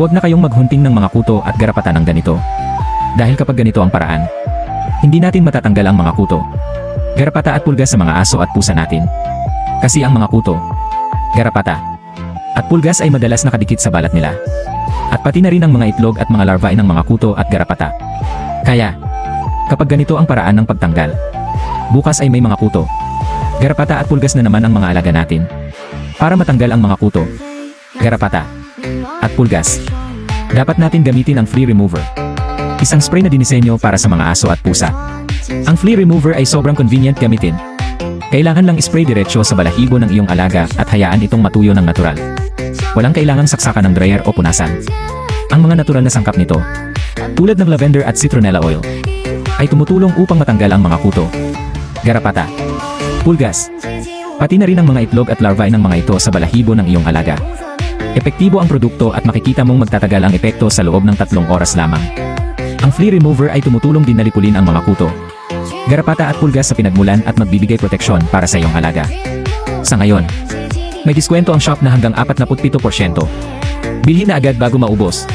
Huwag na kayong maghunting ng mga kuto at garapata ng ganito. Dahil kapag ganito ang paraan, hindi natin matatanggal ang mga kuto, garapata at pulgas sa mga aso at pusa natin. Kasi ang mga kuto, garapata, at pulgas ay madalas nakadikit sa balat nila. At pati na rin ang mga itlog at mga larvae ng mga kuto at garapata. Kaya, kapag ganito ang paraan ng pagtanggal, bukas ay may mga kuto, garapata at pulgas na naman ang mga alaga natin. Para matanggal ang mga kuto, garapata, at pulgas, dapat natin gamitin ang flea remover. Isang spray na dinisenyo para sa mga aso at pusa. Ang flea remover ay sobrang convenient gamitin. Kailangan lang spray diretsyo sa balahibo ng iyong alaga at hayaan itong matuyo ng natural. Walang kailangang saksakan ng dryer o punasan. Ang mga natural na sangkap nito, tulad ng lavender at citronella oil, ay tumutulong upang matanggal ang mga kuto, garapata, pulgas, pati na rin ang mga itlog at larvae ng mga ito sa balahibo ng iyong alaga. Epektibo ang produkto at makikita mong magtatagal ang epekto sa loob ng tatlong oras lamang. Ang flea remover ay tumutulong din na lipulin ang mga kuto, garapata at pulgas sa pinagmulan at magbibigay proteksyon para sa iyong alaga. Sa ngayon, may diskwento ang shop na hanggang 47%. Bilhin na agad bago maubos.